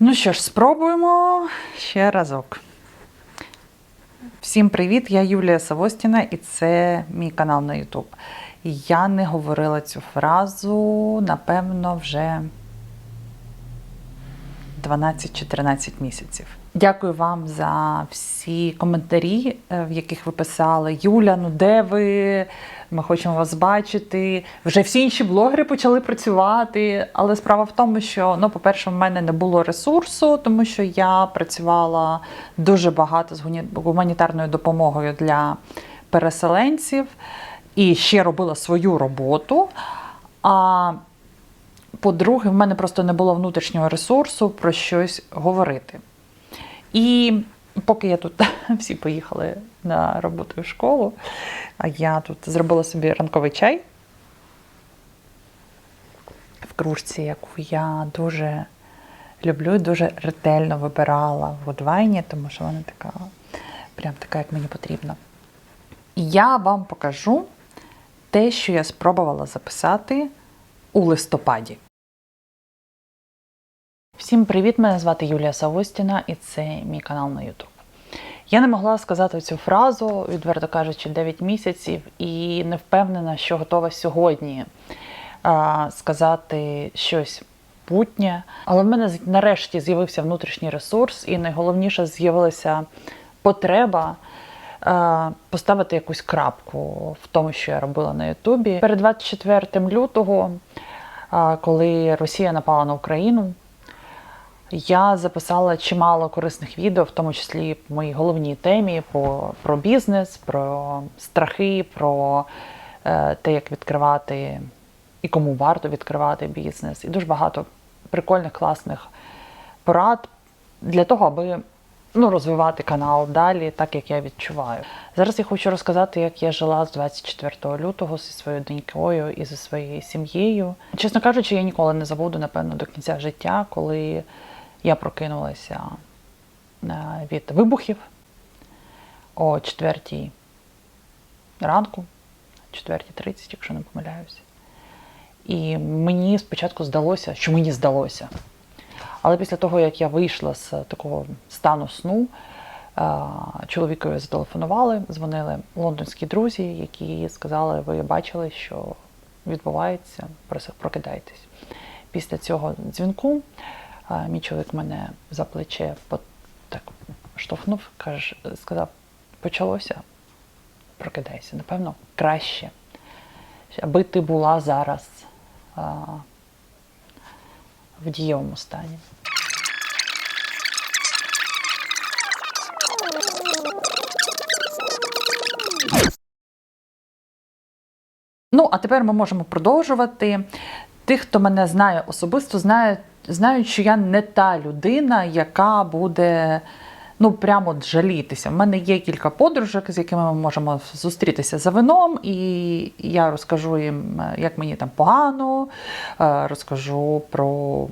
Ну що ж, спробуємо ще разок. Всім привіт! Я Юлія Савостіна і це мій канал на YouTube. Я не говорила цю фразу, напевно, вже 12 чи 13 місяців. Дякую вам за всі коментарі, е, в яких ви писали Юля, ну де ви? Ми хочемо вас бачити. Вже всі інші блогери почали працювати. Але справа в тому, що ну, по-перше, в мене не було ресурсу, тому що я працювала дуже багато з гуманітарною допомогою для переселенців і ще робила свою роботу. А по-друге, в мене просто не було внутрішнього ресурсу про щось говорити. І поки я тут всі поїхали на роботу в школу, я тут зробила собі ранковий чай в кружці, яку я дуже люблю і дуже ретельно вибирала в Гудвайні, тому що вона така, прям така, як мені потрібно. Я вам покажу те, що я спробувала записати у листопаді. Всім привіт! Мене звати Юлія Савостіна, і це мій канал на YouTube. Я не могла сказати цю фразу, відверто кажучи, 9 місяців, і не впевнена, що готова сьогодні а, сказати щось путнє. Але в мене нарешті з'явився внутрішній ресурс, і найголовніше з'явилася потреба поставити якусь крапку в тому, що я робила на Ютубі. Перед 24 лютого, коли Росія напала на Україну, я записала чимало корисних відео, в тому числі по моїй головній темі про, про бізнес, про страхи, про е, те, як відкривати і кому варто відкривати бізнес. І дуже багато прикольних, класних порад для того, аби ну, розвивати канал далі, так як я відчуваю. Зараз я хочу розказати, як я жила з 24 лютого зі своєю донькою і зі своєю сім'єю. Чесно кажучи, я ніколи не забуду, напевно, до кінця життя, коли я прокинулася е, від вибухів о 4 ранку, 4.30, якщо не помиляюся. І мені спочатку здалося, що мені здалося. Але після того, як я вийшла з такого стану сну, е, чоловікові зателефонували, дзвонили лондонські друзі, які сказали, ви бачили, що відбувається, прокидайтесь. Після цього дзвінку мій чоловік мене за плече так штовхнув, каже, сказав, почалося, прокидайся. Напевно, краще, аби ти була зараз а, в дієвому стані. Ну, а тепер ми можемо продовжувати. Тих, хто мене знає особисто, знає, знають, що я не та людина, яка буде ну прямо жалітися. У мене є кілька подружок, з якими ми можемо зустрітися за вином, і я розкажу їм, е, як мені там погано, е, розкажу про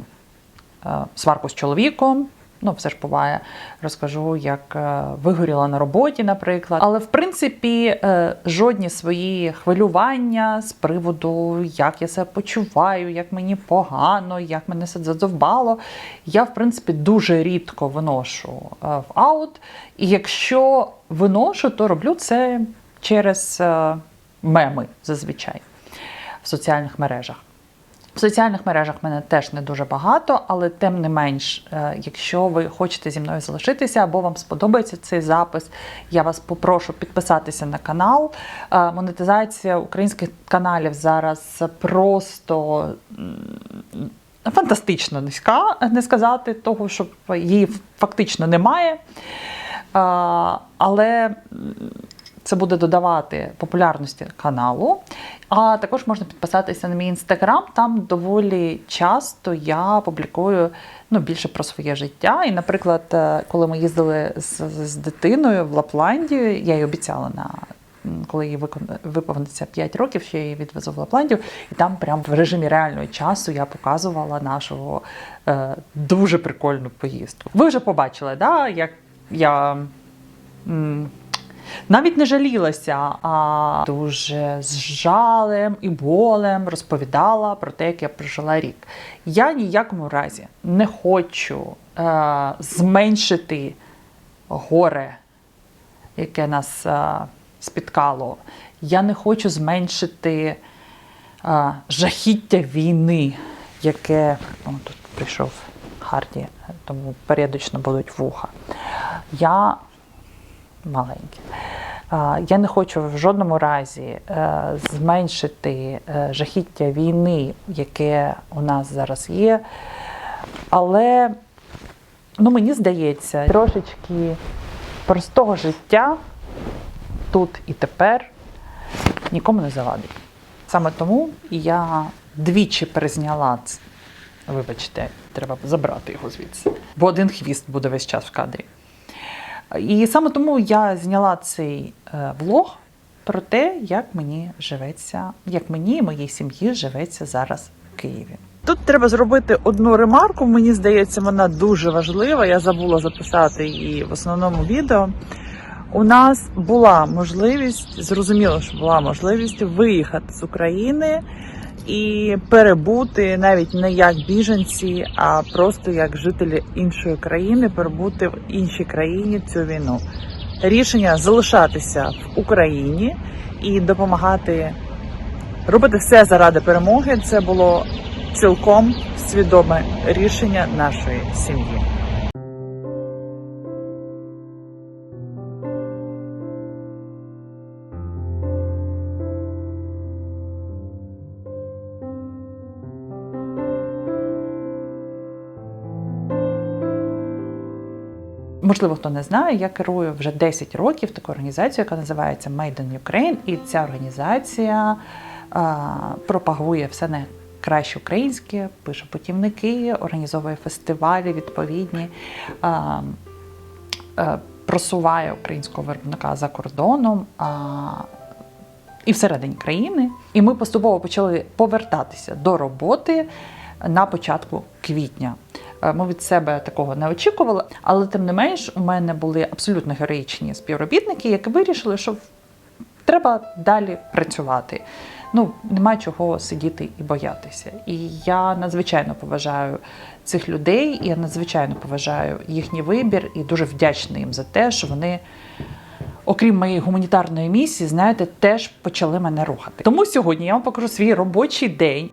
е, сварку з чоловіком. Ну, все ж буває, розкажу, як е, вигоріла на роботі, наприклад. Але в принципі е, жодні свої хвилювання з приводу, як я себе почуваю, як мені погано, як мене все задовбало, я в принципі дуже рідко виношу е, в аут. І якщо виношу, то роблю це через меми зазвичай в соціальних мережах. В соціальних мережах мене теж не дуже багато, але тим не менш, е, якщо ви хочете зі мною залишитися або вам сподобається цей запис, я вас попрошу підписатися на канал. Е, Монетизація українських каналів зараз просто фантастично низька, не сказати того, що її фактично немає. Е, Але це буде додавати популярності каналу. А також можна підписатися на мій інстаграм. Там доволі часто я публікую ну, більше про своє життя. І, наприклад, е, коли ми їздили з, з дитиною в Лапландію, я їй обіцяла на. Коли їй виповниться 5 років, я її відвезу в Лапландію, і там прямо в режимі реального часу я показувала нашу е, дуже прикольну поїздку. Ви вже побачили, да, як я м, Навіть не жалілася, а дуже з жалем і болем розповідала про те, як я прожила рік. Я ніякому разі не хочу е, зменшити горе, яке нас е, спіткало. Я не хочу зменшити е, жахіття війни, яке О, тут прийшов Харді, тому періодично будуть вуха. Я маленькі. Я не хочу в жодному разі е, зменшити е, жахіття війни, яке у нас зараз є. Але ну, мені здається, трошечки простого життя тут і тепер нікому не завадить. Саме тому я двічі перезняла Вибачте, треба забрати його звідси. Бо один хвіст буде весь час в кадрі. І саме тому я зняла цей е, влог про те, як мені живеться, як мені і моїй сім'ї живеться зараз в Києві. Тут треба зробити одну ремарку. Мені здається, вона дуже важлива. Я забула записати її в основному відео. У нас була можливість, зрозуміло, що була можливість виїхати з України і перебути навіть не як біженці, а просто як жителі іншої країни, перебути в іншій країні цю війну. Рішення залишатися в Україні і допомагати робити все заради перемоги. Це було цілком свідоме рішення нашої сім'ї. Можливо, хто не знає, я керую вже 10 років такою організацією, яка називається Made in Ukraine, і ця організація пропагує все найкраще українське, пише путівники, організовує фестивалі відповідні, а, а, просуває українського виробника за кордоном. А, і всередині країни. І ми поступово почали повертатися до роботи на початку квітня. Е, Ми від себе такого не очікували, але тим не менш, у мене були абсолютно героїчні співробітники, які вирішили, що треба далі працювати. Ну, нема чого сидіти і боятися. І я надзвичайно поважаю цих людей, і я надзвичайно поважаю їхній вибір і дуже вдячна їм за те, що вони окрім моєї гуманітарної місії, знаєте, теж почали мене рухати. Тому сьогодні я вам покажу свій робочий день.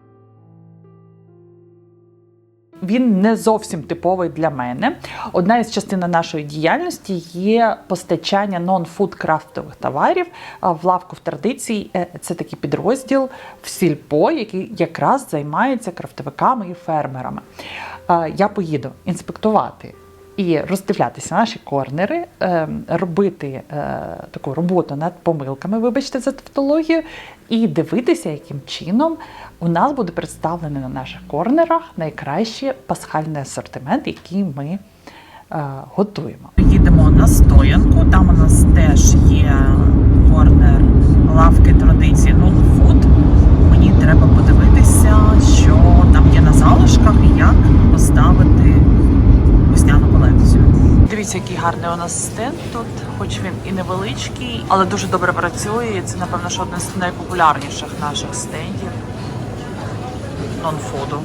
Він не зовсім типовий для мене. Одна із частин нашої діяльності є постачання нон-фуд крафтових товарів в лавку в традиції. Е, Це такий підрозділ в сільпо, який якраз займається крафтовиками і фермерами. Я поїду інспектувати і роздивлятися наші корнери, е, робити е, таку роботу над помилками, вибачте за тавтологію, і дивитися, яким чином у нас буде представлений на наших корнерах найкращий пасхальний асортимент, який ми е, готуємо. Їдемо на стоянку. Там у нас теж є корнер лавки традиції Food. Мені треба подивитися, що там є на залишках і як поставити. Дивіться, який гарний у нас стенд тут, хоч він і невеличкий, але дуже добре працює. Це, напевно, що один з найпопулярніших наших стендів нонфуду.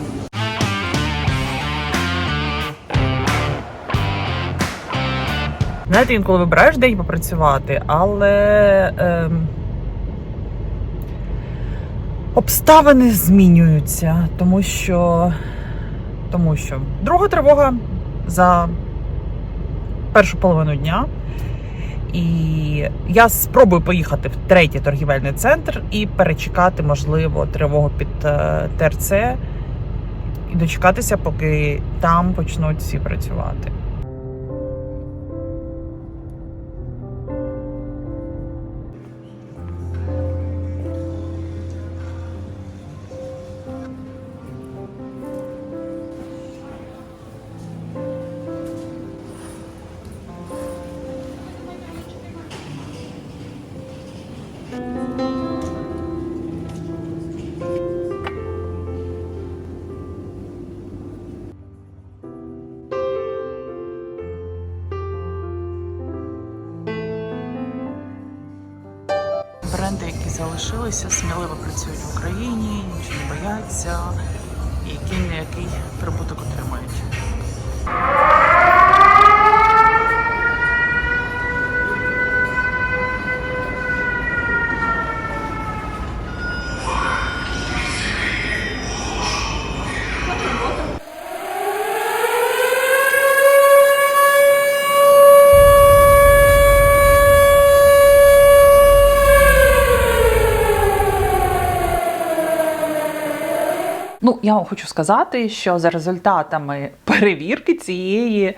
Знаєте, інколи вибираєш день попрацювати, але ем, обставини змінюються, тому що, тому що друга тривога за першу половину дня. І я спробую поїхати в третій торгівельний центр і перечекати, можливо, тривогу під е, ТРЦ і дочекатися, поки там почнуть всі працювати. Залишилися, сміливо працюють в Україні, нічого не бояться, і який не який прибуток отримують. Ну, я вам хочу сказати, що за результатами перевірки цієї е,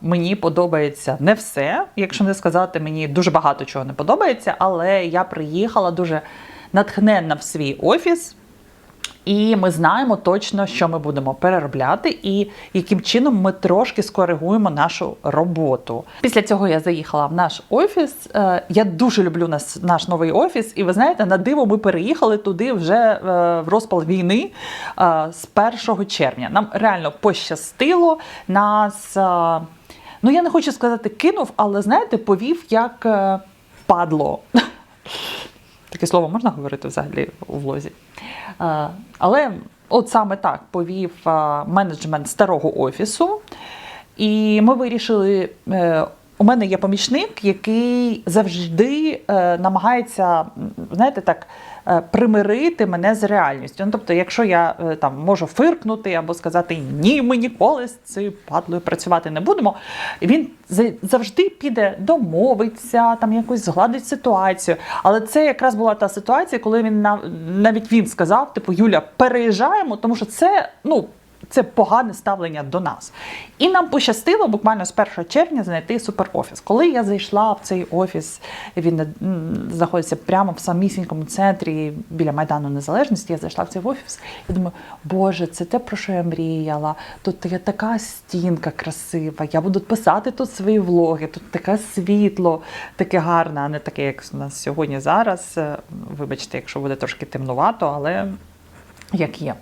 мені подобається не все. Якщо не сказати, мені дуже багато чого не подобається, але я приїхала дуже натхненна в свій офіс. І ми знаємо точно, що ми будемо переробляти, і яким чином ми трошки скоригуємо нашу роботу. Після цього я заїхала в наш офіс. Е, Я дуже люблю нас, наш новий офіс. І ви знаєте, на диво ми переїхали туди вже е, в розпал війни е, з 1 червня. Нам реально пощастило. Нас, ну я не хочу сказати, кинув, але знаєте, повів як падло. Таке слово можна говорити взагалі у влозі. Е, Але от саме так повів е, менеджмент старого офісу. І ми вирішили. е, У мене є помічник, який завжди намагається, знаєте, так примирити мене з реальністю. Ну, тобто, якщо я е, там можу фиркнути або сказати ні, ми ніколи з цією падлою працювати не будемо, він за- завжди піде домовиться, там якось згладить ситуацію. Але це якраз була та ситуація, коли він нав- навіть він сказав: типу, Юля, переїжджаємо, тому що це ну. Це погане ставлення до нас. І нам пощастило буквально з 1 червня знайти суперофіс. Коли я зайшла в цей офіс, він знаходиться прямо в самісінькому центрі біля Майдану Незалежності. Я зайшла в цей офіс і думаю, Боже, це те, про що я мріяла. Тут є така стінка красива. Я буду писати тут свої влоги, тут таке світло, таке гарне, а не таке, як у нас сьогодні зараз. Вибачте, якщо буде трошки темнувато, але як є.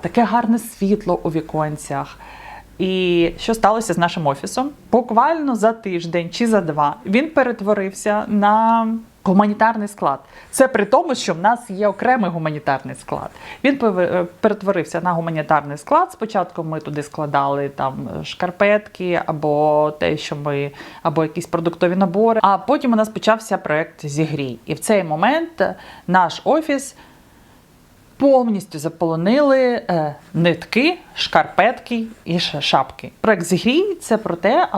Таке гарне світло у віконцях. І що сталося з нашим офісом? Буквально за тиждень чи за два він перетворився на гуманітарний склад. Це при тому, що в нас є окремий гуманітарний склад. Він перетворився на гуманітарний склад. Спочатку ми туди складали там шкарпетки або те, що ми, або якісь продуктові набори. А потім у нас почався проект Зігрій. І в цей момент наш офіс повністю заполонили е, нитки, шкарпетки і шапки. Проект «Зігрій» – це про те,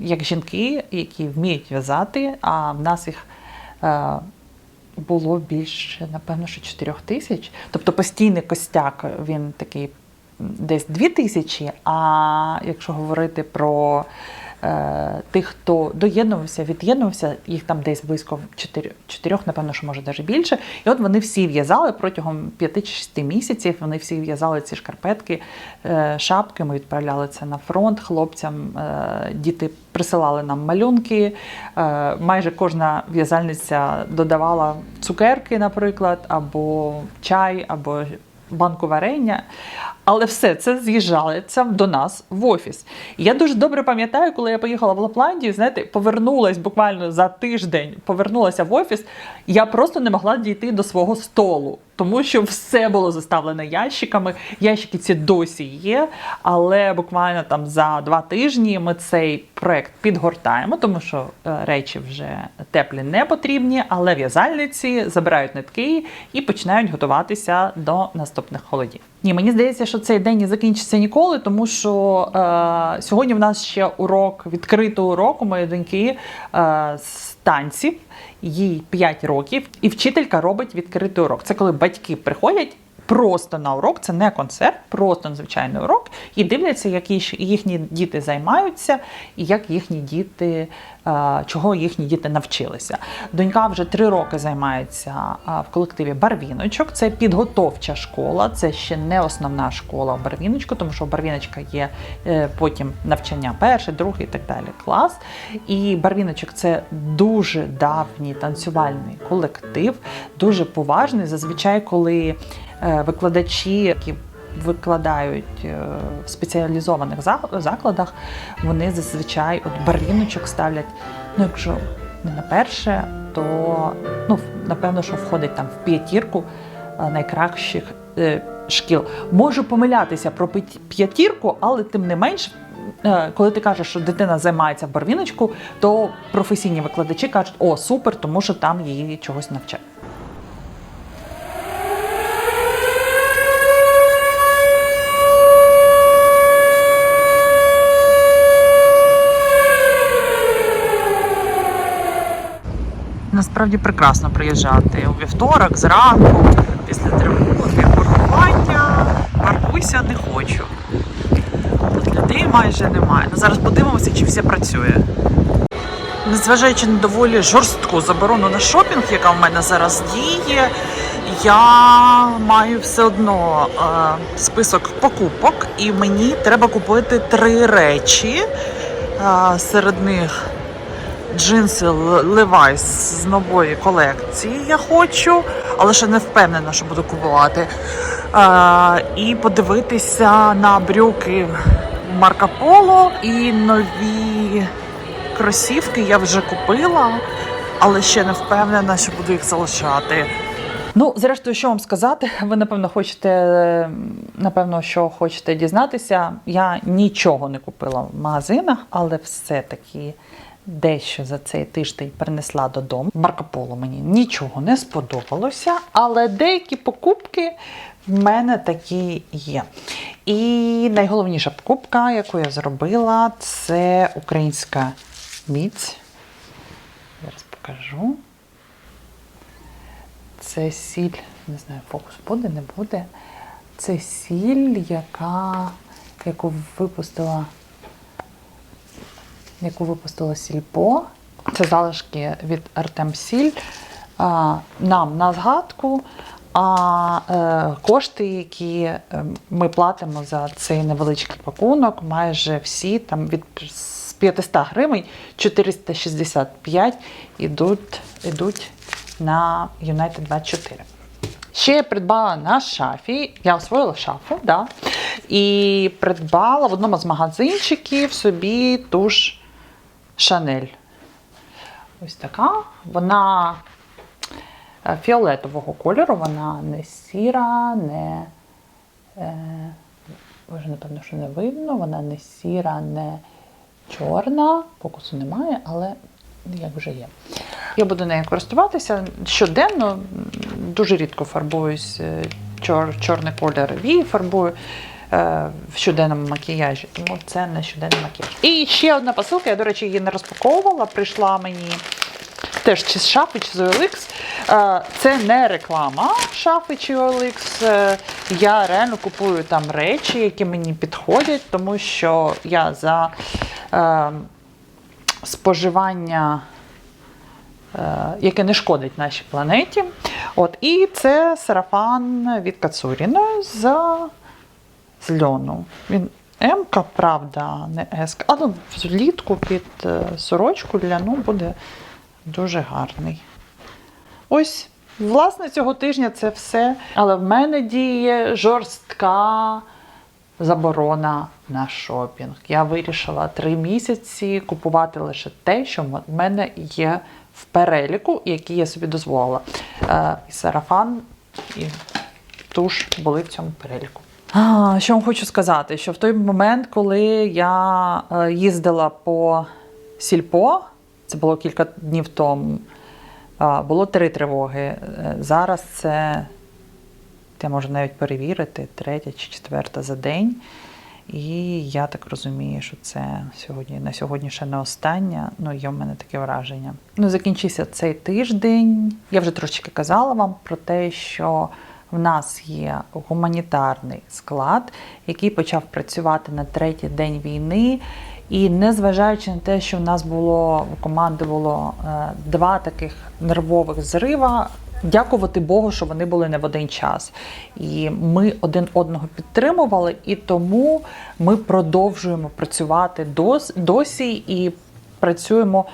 як жінки, які вміють в'язати, а в нас їх. Е, було більше, напевно, що 4 тисяч. Тобто постійний костяк він такий десь 2 тисячі. А якщо говорити про тих, хто доєднувався, від'єднувався, їх там десь близько 4, 4 напевно, що може навіть більше. І от вони всі в'язали протягом 5 чи 6 місяців. Вони всі в'язали ці шкарпетки, е, шапки. Ми відправляли це на фронт хлопцям. Е, діти присилали нам малюнки. Е, майже кожна в'язальниця додавала цукерки, наприклад, або чай, або банку варення. Але все це з'їжджається до нас в офіс. Я дуже добре пам'ятаю, коли я поїхала в Лапландію, знаєте, повернулась буквально за тиждень, повернулася в офіс. Я просто не могла дійти до свого столу, тому що все було заставлено ящиками. Ящики ці досі є, але буквально там за два тижні ми цей проект підгортаємо, тому що е, речі вже теплі не потрібні, але в'язальниці забирають нитки і починають готуватися до наступних холодів. Ні, мені здається, що цей день не закінчиться ніколи, тому що е, сьогодні в нас ще урок, відкритий урок у моєї доньки е, з танців. Їй 5 років, і вчителька робить відкритий урок. Це коли батьки приходять просто на урок, це не концерт, просто звичайний урок, і дивляться, як їхні діти займаються, і як їхні діти, е, чого їхні діти навчилися. Донька вже три роки займається е, в колективі Барвіночок. Це підготовча школа, це ще не основна школа в Барвіночку, тому що Барвіночка є е, потім навчання перший, другий і так далі клас. І Барвіночок це дуже давній танцювальний колектив, дуже поважний. Зазвичай, коли викладачі, які викладають е, в спеціалізованих закладах, вони зазвичай от барвіночок ставлять. Ну, якщо не на перше, то ну, напевно, що входить там в п'ятірку е, найкращих е, шкіл. Можу помилятися про п'ятірку, але тим не менш. е, Коли ти кажеш, що дитина займається в барвіночку, то професійні викладачі кажуть, о, супер, тому що там її чогось навчають. Насправді прекрасно приїжджати у вівторок, зранку, після тривоги, паркування. Паркуйся не хочу. Тут людей майже немає. Ну, зараз подивимося, чи все працює. Незважаючи на доволі жорстку заборону на шопінг, яка в мене зараз діє, я маю все одно е, список покупок, і мені треба купити три речі. Е, серед них джинси Levi's з нової колекції я хочу, але ще не впевнена, що буду купувати. Е, і подивитися на брюки Марко Поло і нові кросівки я вже купила, але ще не впевнена, що буду їх залишати. Ну, зрештою, що вам сказати? Ви напевно хочете, напевно, що хочете дізнатися. Я нічого не купила в магазинах, але все-таки дещо за цей тиждень принесла додому. Марко Поло мені нічого не сподобалося, але деякі покупки в мене такі є. І найголовніша покупка, яку я зробила, це українська міць. Зараз покажу. Це сіль, не знаю, фокус буде, не буде. Це сіль, яка, яку випустила, яку випустила сільпо. Це залишки від Артем Сіль. Нам на згадку. А е, кошти, які е, ми платимо за цей невеличкий пакунок, майже всі там від 500 гривень 465 ідуть, ідуть на United 24. Ще я придбала на шафі. Я освоїла шафу, да, і придбала в одному з магазинчиків собі туш Шанель. Ось така. Вона е, фіолетового кольору, вона не сіра, не. Е, вже, напевно, що не видно, вона не сіра, не чорна. Фокусу немає, але як вже є. Я буду нею користуватися щоденно. Дуже рідко фарбуюсь е, чор, чорний колір вії фарбую е, в щоденному макіяжі, тому це не щоденний макіяж. І ще одна посилка, я, до речі, її не розпаковувала, прийшла мені теж чи з шафи, чи з OLX. Е, Це не реклама шафи чи OLX. Е, Я реально купую там речі, які мені підходять, тому що я за е, споживання, е, яке не шкодить нашій планеті. От, і це сарафан від Кацуріної з, з льону. Він М-ка, правда, не С. Але влітку під е, сорочку ляну буде дуже гарний. Ось, власне, цього тижня це все. Але в мене діє жорстка заборона на шопінг. Я вирішила три місяці купувати лише те, що в мене є в переліку, який я собі дозволила. Е, І сарафан, і туш були в цьому переліку. А, що вам хочу сказати, що в той момент, коли я е, їздила по сільпо, це було кілька днів тому, було три тривоги. Е, Зараз це я можу навіть перевірити, третя чи четверта за день. І я так розумію, що це сьогодні на сьогодні ще не остання. Ну, є в мене таке враження. Ну, закінчився цей тиждень. Я вже трошечки казала вам про те, що в нас є гуманітарний склад, який почав працювати на третій день війни. І незважаючи на те, що в нас було у команди е, два таких нервових зрива, дякувати Богу, що вони були не в один час. І ми один одного підтримували, і тому ми продовжуємо працювати дос, досі і працюємо.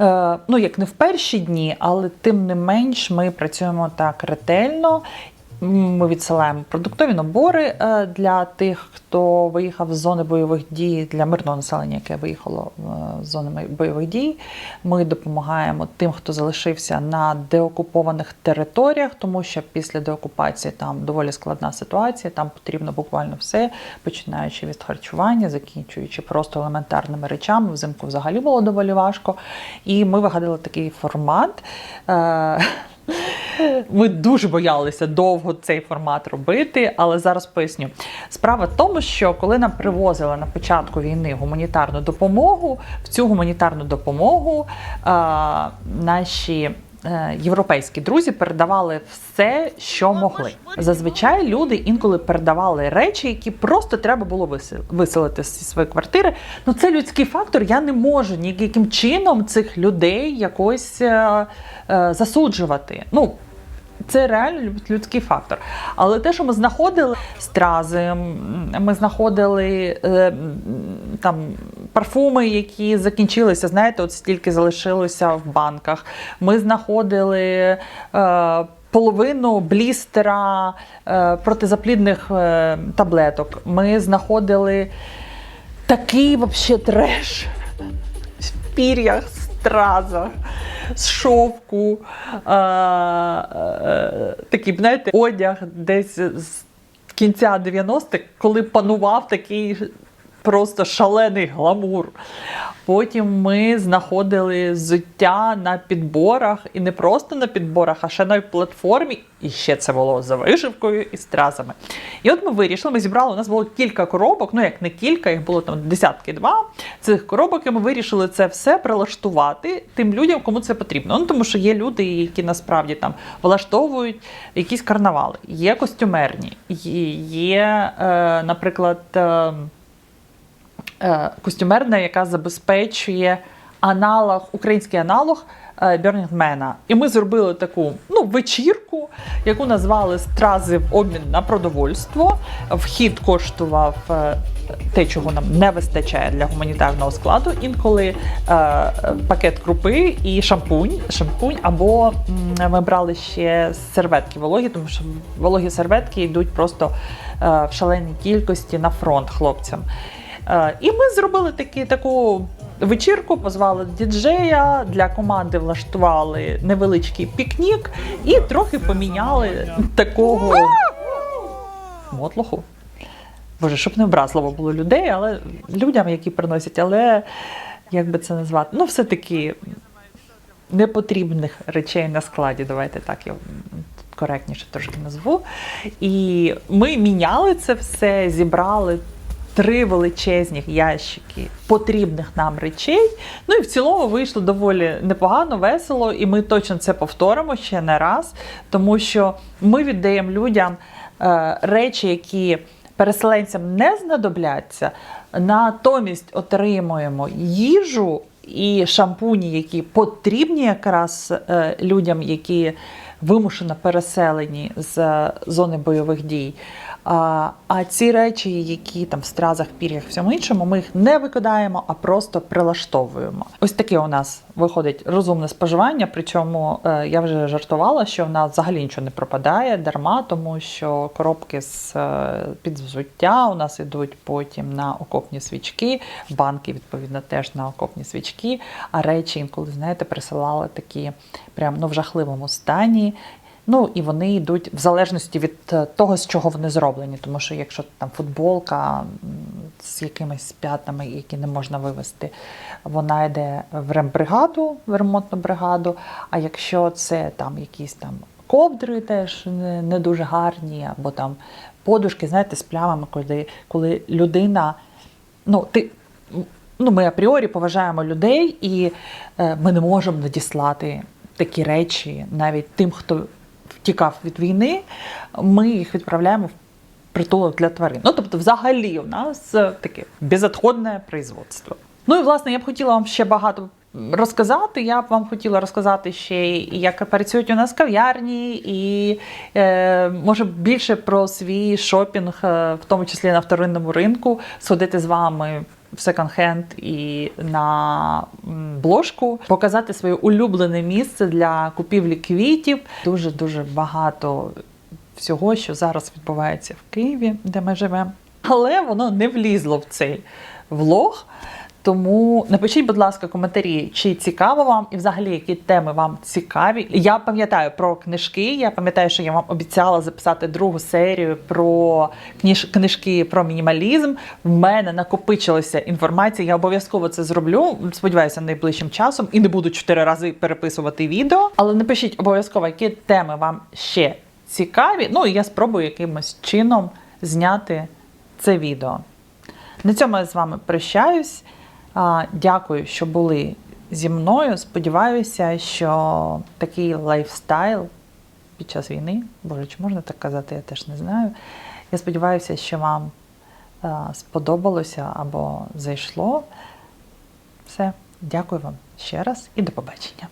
Е, ну, як не в перші дні, але тим не менш ми працюємо так ретельно. Ми відсилаємо продуктові набори е, для тих, хто виїхав з зони бойових дій для мирного населення, яке виїхало е, з зони бойових дій. Ми допомагаємо тим, хто залишився на деокупованих територіях, тому що після деокупації там доволі складна ситуація. Там потрібно буквально все, починаючи від харчування, закінчуючи просто елементарними речами. Взимку взагалі було доволі важко. І ми вигадали такий формат. Ми дуже боялися довго цей формат робити, але зараз поясню. Справа в тому, що коли нам привозили на початку війни гуманітарну допомогу, в цю гуманітарну допомогу а, наші європейські друзі передавали все, що могли. Зазвичай люди інколи передавали речі, які просто треба було висел- виселити зі своєї квартири. Ну це людський фактор. Я не можу ніяким чином цих людей якось е, е, засуджувати. Ну це реально люд- людський фактор. Але те, що ми знаходили стрази, ми знаходили е, там парфуми, які закінчилися, знаєте, от стільки залишилося в банках. Ми знаходили. Е, Половину блістера е, протизаплідних е, таблеток. Ми знаходили такий вообще треш в пір'ях, стразах, з шовку, а, а, такий, знаєте, одяг десь з кінця 90-х, коли панував такий просто шалений гламур. Потім ми знаходили взуття на підборах, і не просто на підборах, а ще на платформі. І ще це було за вишивкою і стразами. І от ми вирішили, ми зібрали, у нас було кілька коробок, ну як не кілька, їх було там десятки два цих коробок, і ми вирішили це все прилаштувати тим людям, кому це потрібно. Ну тому що є люди, які насправді там влаштовують якісь карнавали, є костюмерні, є, е, наприклад. Е, костюмерна, яка забезпечує аналог, український аналог е, І ми зробили таку ну, вечірку, яку назвали Стрази в обмін на продовольство. Вхід коштував. е, Те, чого нам не вистачає для гуманітарного складу, інколи е, пакет крупи і шампунь, шампунь, або ми брали ще серветки вологі, тому що вологі серветки йдуть просто е, в шаленій кількості на фронт хлопцям. Е, І ми зробили такі, таку вечірку, позвали діджея, для команди влаштували невеличкий пікнік і трохи поміняли такого мотлоху. Боже, щоб не образливо було людей, але людям, які приносять, але як би це назвати? Ну, все-таки непотрібних речей на складі. Давайте так я коректніше трошки назву. І ми міняли це все, зібрали три величезні ящики потрібних нам речей. Ну і в цілому вийшло доволі непогано, весело, і ми точно це повторимо ще не раз, тому що ми віддаємо людям е, речі, які переселенцям не знадобляться, натомість отримуємо їжу і шампуні, які потрібні якраз е, людям, які вимушено переселені з е, зони бойових дій. А, а ці речі, які там в стразах, пір'ях, всьому іншому, ми їх не викидаємо, а просто прилаштовуємо. Ось таке у нас виходить розумне споживання. Причому е, я вже жартувала, що в нас взагалі нічого не пропадає дарма, тому що коробки з е, під взуття у нас йдуть потім на окопні свічки, банки відповідно теж на окопні свічки. А речі інколи знаєте присилали такі прям ну в жахливому стані. Ну і вони йдуть в залежності від е, того, з чого вони зроблені. Тому що якщо там футболка з якимись п'ятнами, які не можна вивести, вона йде в рембригаду, в ремонтну бригаду. А якщо це там якісь там ковдри теж не, не дуже гарні, або там подушки, знаєте, з плямами, коли, коли людина, ну ти. Ну, ми апріорі поважаємо людей, і е, ми не можемо надіслати такі речі навіть тим, хто втікав від війни, ми їх відправляємо в притулок для тварин. Ну, тобто, взагалі, у нас е, таке безотходне производство. Ну і власне я б хотіла вам ще багато розказати. Я б вам хотіла розказати ще, як працюють у нас кав'ярні, і е, може більше про свій шопінг, е, в тому числі на вторинному ринку, сходити з вами в секонд-хенд і на бложку, показати своє улюблене місце для купівлі квітів. Дуже дуже багато всього, що зараз відбувається в Києві, де ми живемо. Але воно не влізло в цей влог. Тому напишіть, будь ласка, коментарі, чи цікаво вам і взагалі які теми вам цікаві. Я пам'ятаю про книжки. Я пам'ятаю, що я вам обіцяла записати другу серію про кніж, книжки про мінімалізм. В мене накопичилася інформація. Я обов'язково це зроблю. Сподіваюся, найближчим часом і не буду чотири рази переписувати відео. Але напишіть обов'язково, які теми вам ще цікаві. Ну і я спробую якимось чином зняти це відео. На цьому я з вами прощаюсь. Дякую, що були зі мною. Сподіваюся, що такий лайфстайл під час війни, боже, чи можна так казати, я теж не знаю. Я сподіваюся, що вам сподобалося або зайшло. Все, дякую вам ще раз і до побачення.